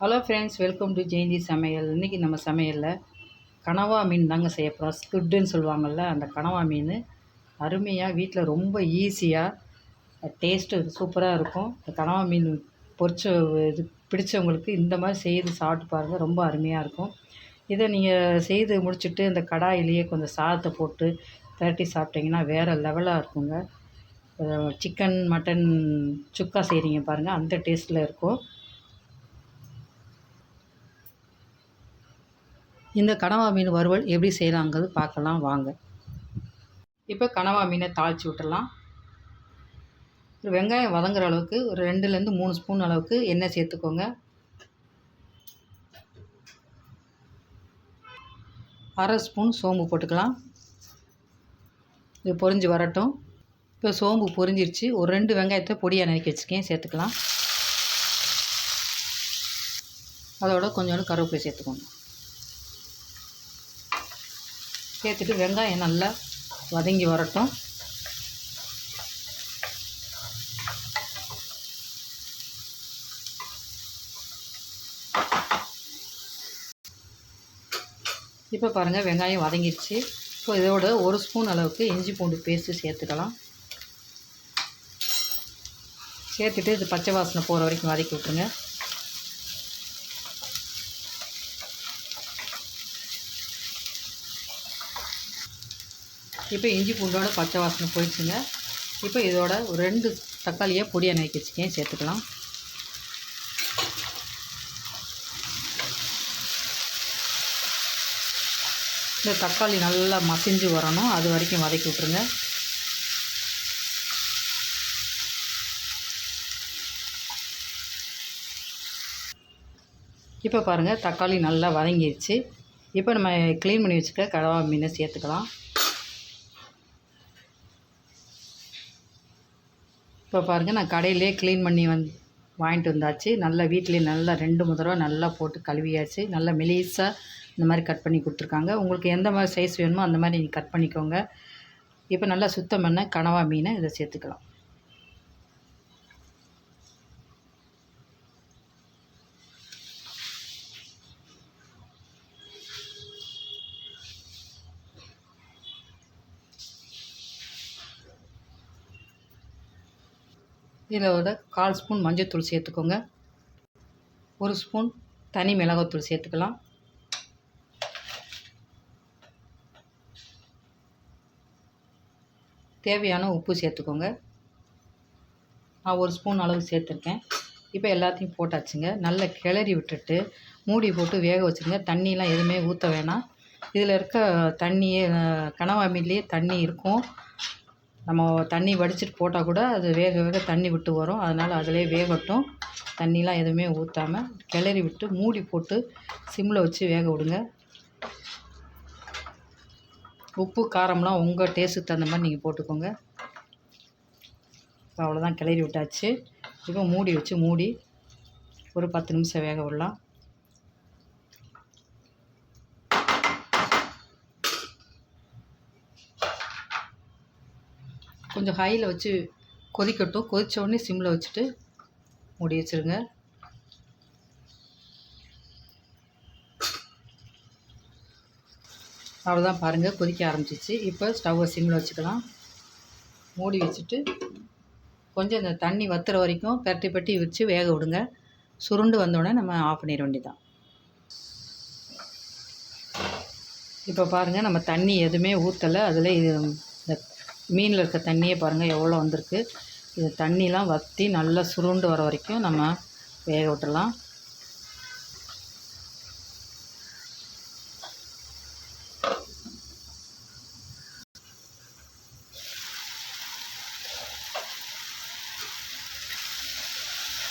Hello friends welcome to Jayanthi சமையல் இன்றைக்கி நம்ம சமையலில் கனவா மீன் தாங்க செய்ய போகிறோம் ஸ்குட்டுன்னு சொல்லுவாங்கள்ல அந்த கனவா மீன். அருமையாக வீட்டில் ரொம்ப ஈஸியாக டேஸ்ட்டு சூப்பராக இருக்கும். இந்த கனவா மீன் பொரிச்ச இது பிடிச்சவங்களுக்கு இந்த மாதிரி செய்து சாப்பிட்டு பாருங்கள் ரொம்ப அருமையாக இருக்கும். இதை நீங்கள் செய்து முடிச்சுட்டு இந்த கடாயிலேயே கொஞ்சம் சாதத்தை போட்டு திரட்டி சாப்பிட்டிங்கன்னா வேறு லெவலாக இருக்குங்க. சிக்கன் மட்டன் சுக்கா செய்கிறீங்க பாருங்கள் அந்த டேஸ்ட்டில் இருக்கும். இந்த கனவா மீன் வறுவல் எப்படி செய்யலாங்கிறது பார்க்கலாம் வாங்க. இப்போ கனவா மீனை தாளித்து விட்டுடலாம். ஒரு வெங்காயம் வதங்குற அளவுக்கு ஒரு ரெண்டுலேருந்து மூணு ஸ்பூன் அளவுக்கு எண்ணெய் சேர்த்துக்கோங்க. அரை ஸ்பூன் சோம்பு போட்டுக்கலாம். இது பொரிஞ்சு வரட்டும். இப்போ சோம்பு பொரிஞ்சிருச்சு. ஒரு ரெண்டு வெங்காயத்தை பொடியாக நறுக்கி வச்சுக்கேன் சேர்த்துக்கலாம். அதோட கொஞ்சோண்டு கருவேப்பிலை சேர்த்துக்கோங்க. சேர்த்துட்டு வெங்காயம் நல்லா வதங்கி வரட்டும். இப்போ பாருங்கள் வெங்காயம் வதங்கிடுச்சு இப்போ இதோட ஒரு ஸ்பூன் அளவுக்கு இஞ்சி பூண்டு பேஸ்ட்டு சேர்த்துக்கலாம். சேர்த்துட்டு இது பச்சை வாசனை போகிற வரைக்கும் வதக்கி விட்ருங்க இப்போ இஞ்சி பூண்டோட பச்சை வாசனை போயிடுச்சுங்க. இப்போ இதோட ஒரு ரெண்டு தக்காளியை பொடியாக நறுக்கி வச்சுக்கேன் சேர்த்துக்கலாம். இந்த தக்காளி நல்லா மசிஞ்சு வரணும். அது வரைக்கும் வதக்கி விட்ருங்க இப்போ பாருங்கள் தக்காளி நல்லா வதங்கிடுச்சு இப்போ நம்ம க்ளீன் பண்ணி வச்சுக்க கடவா மீனை சேர்த்துக்கலாம். இப்போ பாருங்கள் நான் கடையிலே க்ளீன் பண்ணி வந் வாங்கிட்டு வந்தாச்சு. நல்லா வீட்டிலே நல்லா ரெண்டு மூணு நல்லா போட்டு கழுவியாச்சு. நல்லா மெலிசாக இந்த மாதிரி கட் பண்ணி கொடுத்துருக்காங்க. உங்களுக்கு எந்த மாதிரி சைஸ் வேணுமோ அந்த மாதிரி நீங்கள் கட் பண்ணிக்கோங்க. இப்போ நல்லா சுத்தம் பண்ண கனவா மீனை இதை சேர்த்துக்கலாம். இதோட கால் ஸ்பூன் மஞ்சள்தூள் சேர்த்துக்கோங்க. ஒரு ஸ்பூன் தனி மிளகாத்தூள் சேர்த்துக்கலாம். தேவையான உப்பு சேர்த்துக்கோங்க. நான் ஒரு ஸ்பூன் அளவு சேர்த்துருக்கேன். இப்போ எல்லாத்தையும் போட்டாச்சுங்க. நல்லா கிளறி விட்டுட்டு மூடி போட்டு வேக வச்சுருங்க. தண்ணியெலாம் எதுவுமே ஊற்ற வேணாம். இதில் இருக்க தண்ணியே கனவா மீன்லேயே தண்ணி இருக்கும். நம்ம தண்ணி வடிச்சிட்டு போட்டால் கூட அது வேக வேக தண்ணி விட்டு வரும். அதனால் அதிலே வேகட்டும். தண்ணிலாம் எதுவுமே ஊற்றாமல் கிளறி விட்டு மூடி போட்டு சிம்மில் வச்சு வேக விடுங்க. உப்பு காரம்லாம் உங்கள் டேஸ்ட்டுக்கு தகுந்த மாதிரி நீங்கள் போட்டுக்கோங்க. இப்போ அவ்வளோதான் கிளறி விட்டாச்சு. இப்போ மூடி வச்சு மூடி ஒரு பத்து நிமிஷம் வேக விடலாம். கொஞ்சம் ஹையில் வச்சு கொதிக்கட்டும். கொதித்த உடனே சிம்மில் வச்சுட்டு மூடி வச்சுருங்க. அவ்வளோதான் பாருங்கள் கொதிக்க ஆரம்பிச்சிச்சு. இப்போ ஸ்டவ்வை சிம்மில் வச்சுக்கலாம். மூடி வச்சுட்டு கொஞ்சம் இந்த தண்ணி வத்துற வரைக்கும் பெரட்டி பெட்டி வச்சு வேக விடுங்க. சுருண்டு வந்தோடனே நம்ம ஆஃப் பண்ணிட வேண்டிதான் இப்போ பாருங்கள் நம்ம தண்ணி எதுவுமே ஊற்றலை அதில் இது இந்த மீனில் இருக்க தண்ணியே பாருங்கள் எவ்வளோ வந்திருக்கு. இது தண்ணிலாம் வற்றி நல்லா சுருண்டு வர வரைக்கும் நம்ம வேக விட்டுடலாம்.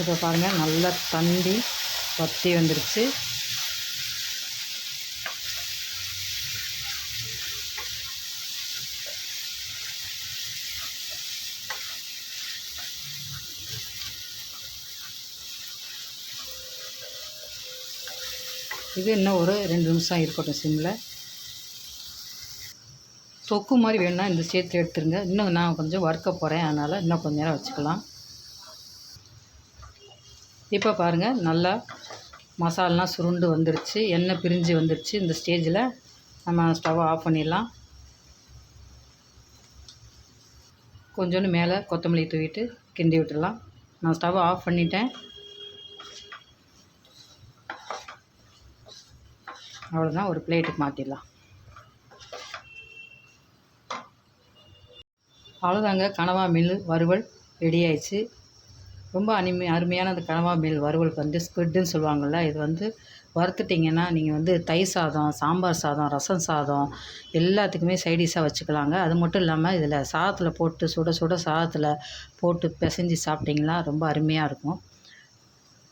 இப்போ பாருங்கள் நல்லா தண்டி வற்றி வந்துடுச்சு இது இன்னும் ஒரு ரெண்டு நிமிஷம் இருக்கட்டும் சிம்மில் தொக்கு மாதிரி வேணும்னா இந்த சேர்த்து எடுத்துருங்க. இன்னும் நான் கொஞ்சம் வறுக்க போகிறேன் அதனால் இன்னும் கொஞ்சம் நேரம் வச்சுக்கலாம். இப்போ பாருங்கள் நல்லா மசாலாலாம் சுருண்டு வந்துருச்சு. எண்ணெய் பிரிஞ்சு வந்துருச்சு. இந்த ஸ்டேஜில் நம்ம ஸ்டவ்வை ஆஃப் பண்ணிடலாம். கொஞ்சோண்டு மேலே கொத்தமல்லி தூவிட்டு கிண்டி விட்டுடலாம். நான் ஸ்டவ்வை ஆஃப் பண்ணிட்டேன். அவ்வளோதான் ஒரு பிளேட்டுக்கு மாற்றிடலாம் அவ்வளோதாங்க கனவா மில் வறுவல் ரெடி ஆயிடுச்சு. ரொம்ப அனிமை அருமையான அந்த கனவா மீன் வறுவலுக்கு வந்து ஸ்குவிட்டுன்னு சொல்லுவாங்கள்ல இது வந்து வறுத்துட்டிங்கன்னா நீங்கள் வந்து தயிர் சாதம் சாம்பார் சாதம் ரசம் சாதம் எல்லாத்துக்குமே சைடிஷாக வச்சுக்கலாங்க. அது மட்டும் இல்லாமல் இதில் சாதத்தில் போட்டு சுட சுட சாதத்தில் போட்டு பிசைஞ்சு சாப்பிட்டிங்கன்னா ரொம்ப அருமையாக இருக்கும்.